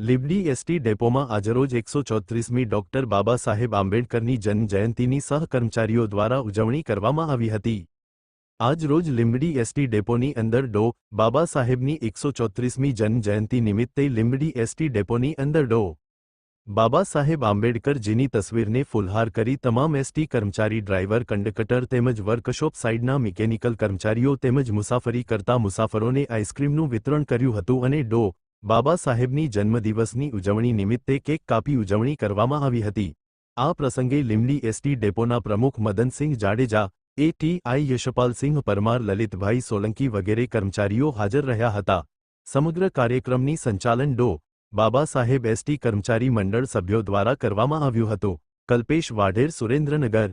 Limbdi ST ડેપોમાં આજરોજ એકસો ચોત્રીસમી doctor Baba Saheb આંબેડકરની જન્મજયંતિની સહકર્મચારીઓ દ્વારા ઉજવણી કરવામાં આવી હતી. આજરોજ લીંબડી એસટી ડેપોની અંદર ડો બાબા સાહેબની એકસો ચોત્રીસમી જન્મજયંતિ નિમિત્તે લીંબડી એસટી ડેપોની અંદર ડો બાબા સાહેબ આંબેડકરજીની તસવીરને ફુલહાર કરી તમામ એસટી કર્મચારી ડ્રાઈવર, કંડકટર તેમજ વર્કશોપ સાઇડના મિકેનિકલ કર્મચારીઓ તેમજ મુસાફરી કરતા મુસાફરોને આઈસ્ક્રીમનું વિતરણ કર્યું હતું અને ડો બાબા સાહેબની જન્મદિવસની ઉજવણી નિમિત્તે કેક કાપી ઉજવણી કરવામાં આવી હતી. આ પ્રસંગે લીમડી એસટી ડેપોના પ્રમુખ મદનસિંહ જાડેજા, એટીઆઈ યશપાલસિંહ પરમાર, લલિતભાઈ સોલંકી વગેરે કર્મચારીઓ હાજર રહ્યા હતા. સમગ્ર કાર્યક્રમની સંચાલન ડો. બાબા સાહેબ એસટી કર્મચારી મંડળ સભ્યો દ્વારા કરવામાં આવ્યું હતું. કલ્પેશ વાઢેર, સુરેન્દ્રનગર.